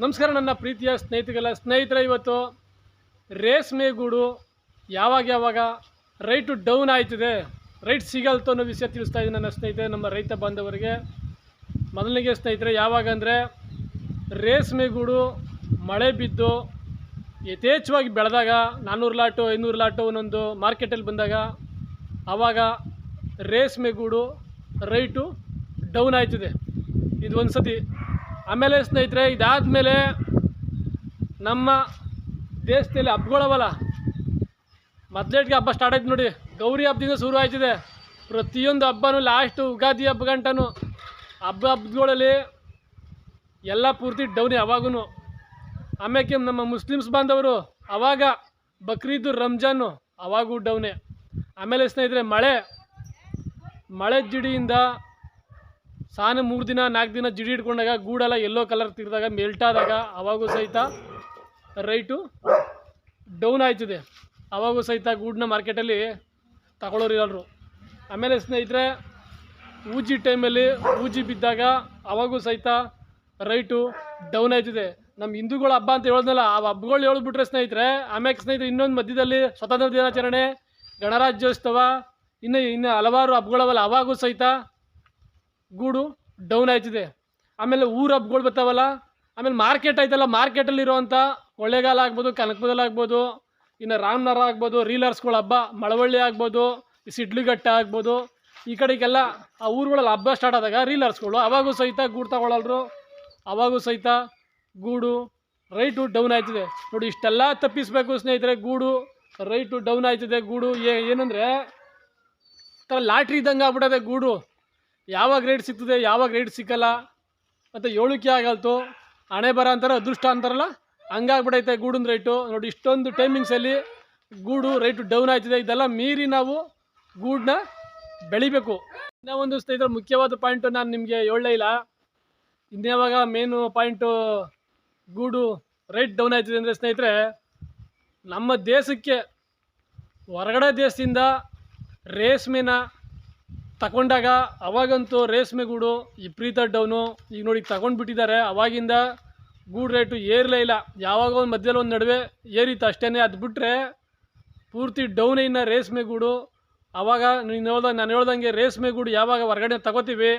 ನಮಸ್ಕಾರ ನನ್ನ ಪ್ರೀತಿಯ ಸ್ನೇಹಿತರೆಲ್ಲ ಸ್ನೇಹಿತರೆ, ಇವತ್ತು ರೇಷ್ಮೆ ಗೂಡು ಯಾವಾಗ ಯಾವಾಗ ರೈಟು ಡೌನ್ ಆಯ್ತಿದೆ ರೈಟ್ ಸಿಗಲ್ತು ಅನ್ನೋ ವಿಷಯ ತಿಳಿಸ್ತಾ ಇದ್ದೀನಿ ನನ್ನ ಸ್ನೇಹಿತರೆ, ನಮ್ಮ ರೈತ ಬಾಂಧವರಿಗೆ. ಮೊದಲಿಗೆ ಸ್ನೇಹಿತರೆ, ಯಾವಾಗ ಅಂದರೆ ರೇಷ್ಮೆ ಗೂಡು ಮಳೆ ಬಿದ್ದು ಯಥೇಚ್ಛವಾಗಿ ಬೆಳೆದಾಗ ನಾನ್ನೂರು ಲಾಟು, ಐನೂರು ಲಾಟು ಒಂದೊಂದು ಮಾರ್ಕೆಟಲ್ಲಿ ಬಂದಾಗ ಆವಾಗ ರೇಷ್ಮೆ ಗೂಡು ರೈಟು ಡೌನ್ ಆಯ್ತಿದೆ. ಇದು ಒಂದು ಸತಿ ಆಮೇಲೆ ಸ್ನೇಹಿತರೆ ಇದಾದ ಮೇಲೆ ನಮ್ಮ ದೇಶದಲ್ಲಿ ಹಬ್ಬಗಳವಲ್ಲ, ಮೊದಲೇಟ್ಗೆ ಹಬ್ಬ ಸ್ಟಾರ್ಟ್ ಆಯ್ತು ನೋಡಿ. ಗೌರಿ ಹಬ್ಬದಿಂದ ಶುರು ಆಯ್ತಿದೆ. ಪ್ರತಿಯೊಂದು ಹಬ್ಬನೂ ಲಾಸ್ಟು ಉಗಾದಿ ಹಬ್ಬ ಗಂಟನೂ ಹಬ್ಬ ಹಬ್ಬಗಳಲ್ಲಿ ಎಲ್ಲ ಪೂರ್ತಿ ಡೌನ್ ಅವಾಗೂ ಆಮೇಲೆ ನಮ್ಮ ಮುಸ್ಲಿಮ್ಸ್ ಬಾಂಧವರು ಅವಾಗ ಬಕ್ರೀದು, ರಂಜಾನು ಅವಾಗೂ ಡೌನೆ. ಆಮೇಲೆ ಸ್ನೇಹಿತರೆ, ಮಳೆ. ಮಳೆ ಜಿಡಿಯಿಂದ ಸಾನ ಮೂರು ದಿನ, ನಾಲ್ಕು ದಿನ ಜಿಡಿ ಹಿಡ್ಕೊಂಡಾಗ ಗೂಡೆಲ್ಲ ಎಲ್ಲೋ ಕಲರ್ ತಿರ್ದಾಗ ಮೆಲ್ಟ್ ಆದಾಗ ಅವಾಗೂ ಸಹಿತ ರೈಟು ಡೌನ್ ಆಯ್ತದೆ. ಅವಾಗೂ ಸಹಿತ ಗೂಡನ್ನ ಮಾರ್ಕೆಟಲ್ಲಿ ತಗೊಳ್ಳೋರು ಆಮೇಲೆ ಸ್ನೇಹಿತರೆ, ಊಜಿ ಟೈಮಲ್ಲಿ ಊಜಿ ಬಿದ್ದಾಗ ಅವಾಗೂ ಸಹಿತ ರೈಟು ಡೌನ್ ಆಯ್ತಿದೆ. ನಮ್ಮ ಹಿಂದೂಗಳ ಹಬ್ಬ ಅಂತ ಹೇಳಿದ್ನಲ್ಲ, ಆ ಹಬ್ಬಗಳು ಹೇಳ್ಬಿಟ್ರೆ ಸ್ನೇಹಿತರೆ ಆಮೇಲೆ ಸ್ನೇಹಿತರೆ ಇನ್ನೊಂದು ಮಧ್ಯದಲ್ಲಿ ಸ್ವತಂತ್ರ ದಿನಾಚರಣೆ, ಗಣರಾಜ್ಯೋತ್ಸವ, ಇನ್ನು ಇನ್ನು ಹಲವಾರು ಹಬ್ಬಗಳವಲ್ಲ, ಅವಾಗೂ ಸಹಿತ ಗೂಡು ಡೌನ್ ಆಯ್ತಿದೆ. ಆಮೇಲೆ ಊರ ಹಬ್ಬಗಳು ಬರ್ತಾವಲ್ಲ, ಆಮೇಲೆ ಮಾರ್ಕೆಟ್ ಐತಲ್ಲ ಮಾರ್ಕೆಟಲ್ಲಿರುವಂಥ ಕೊಳ್ಳೇಗಾಲ ಆಗ್ಬೋದು ಕನಕಪುರದಲ್ಲ ಆಗ್ಬೋದು, ಇನ್ನು ರಾಮನಗರ ಆಗ್ಬೋದು ರೀಲರ್ಸ್ಗಳ ಹಬ್ಬ, ಮಳವಳ್ಳಿ ಆಗ್ಬೋದು ಸಿಡ್ಲುಘಟ್ಟ ಆಗ್ಬೋದು, ಈ ಕಡೆಗೆಲ್ಲ ಆ ಊರುಗಳಲ್ಲಿ ಹಬ್ಬ ಸ್ಟಾರ್ಟ್ ಆದಾಗ ರೀಲರ್ಸ್ಗಳು ಅವಾಗೂ ಸಹಿತ ಗೂಡು ತಗೊಳ್ಳಲ್ರು ಅವಾಗೂ ಸಹಿತ ಗೂಡು ರೈಟು ಡೌನ್ ಆಯ್ತಿದೆ. ನೋಡಿ, ಇಷ್ಟೆಲ್ಲ ತಪ್ಪಿಸ್ಬೇಕು ಸ್ನೇಹಿತರೆ, ಗೂಡು ರೈಟು ಡೌನ್ ಆಯ್ತಿದೆ, ಗೂಡು ಏನಂದರೆ ಥರ ಲಾಟ್ರಿ ಇದ್ದಂಗೆ ಆಗ್ಬಿಟ್ಟಿದೆ ಗೂಡು. ಯಾವಾಗ ರೇಟ್ ಸಿಗ್ತದೆ ಯಾವಾಗ ರೇಟ್ ಸಿಕ್ಕಲ್ಲ, ಮತ್ತು ಏಳುಕ್ಕೆ ಆಗಲ್ತು, ಹಣೆ ಬರ ಅಂತಾರೆ, ಅದೃಷ್ಟ ಅಂತಾರಲ್ಲ ಹಂಗಾಗ್ಬಿಡೈತೆ ಗೂಡಿನ ರೇಟು ನೋಡಿ, ಇಷ್ಟೊಂದು ಟೈಮಿಂಗ್ಸಲ್ಲಿ ಗೂಡು ರೇಟು ಡೌನ್ ಆಯ್ತಿದೆ. ಇದೆಲ್ಲ ಮೀರಿ ನಾವು ಗೂಡನ್ನ ಬೆಳಿಬೇಕು. ಇನ್ನ ಒಂದು ಸ್ನೇಹಿತರೆ, ಮುಖ್ಯವಾದ ಪಾಯಿಂಟು ನಾನು ನಿಮಗೆ ಹೇಳಲೇ ಇಲ್ಲ. ಇನ್ಯಾವಾಗ ಮೇನು ಪಾಯಿಂಟು ಗೂಡು ರೇಟ್ ಡೌನ್ ಆಯ್ತಿದೆ ಅಂದರೆ ಸ್ನೇಹಿತರೆ, ನಮ್ಮ ದೇಶಕ್ಕೆ ಹೊರಗಡೆ ದೇಶದಿಂದ ರೇಷ್ಮೆನ ತಗೊಂಡಾಗ ಅವಾಗಂತೂ ರೇಷ್ಮೆ ಗೂಡು ಪ್ರೀತ ಡೌನು ಈಗ ನೋಡಿ ತಗೊಂಡು ಬಿಟ್ಟಿದ್ದಾರೆ ಅವಾಗಿಂದ ಗೂಡು ರೇಟು ಏರಲೇ ಇಲ್ಲ. ಯಾವಾಗ ಒಂದು ಮಧ್ಯದಲ್ಲಿ ಒಂದು ನಡುವೆ ಏರಿತ್ತು ಅಷ್ಟೇ ಅದು ಬಿಟ್ಟರೆ ಪೂರ್ತಿ ಡೌನೇ ಇನ್ನು ರೇಷ್ಮೆ ಗೂಡು. ಆವಾಗ ನೀನು ಹೇಳ್ದಂಗೆ ನಾನು ಹೇಳ್ದಂಗೆ ರೇಷ್ಮೆ ಗೂಡು ಯಾವಾಗ ಹೊರಗಡೆ ತಗೋತೀವಿ,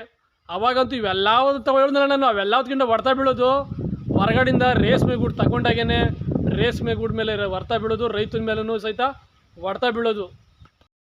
ಅವಾಗಂತೂ ಇವೆಲ್ಲವೂ ತಗೊಳ್ದಲ್ಲ ನಾನು ಅವೆಲ್ಲದಕ್ಕಿಂತ ಹೊಡ್ತಾ ಬೀಳೋದು. ಹೊರಗಡೆಯಿಂದ ರೇಷ್ಮೆ ಗೂಡು ತಗೊಂಡಾಗೇ ರೇಷ್ಮೆ ಗೂಡು ಮೇಲೆ ಹೊರ್ತಾ ಬೀಳೋದು, ರೈತನ ಮೇಲೂ ಸಹಿತ ಹೊಡ್ತಾ ಬೀಳೋದು.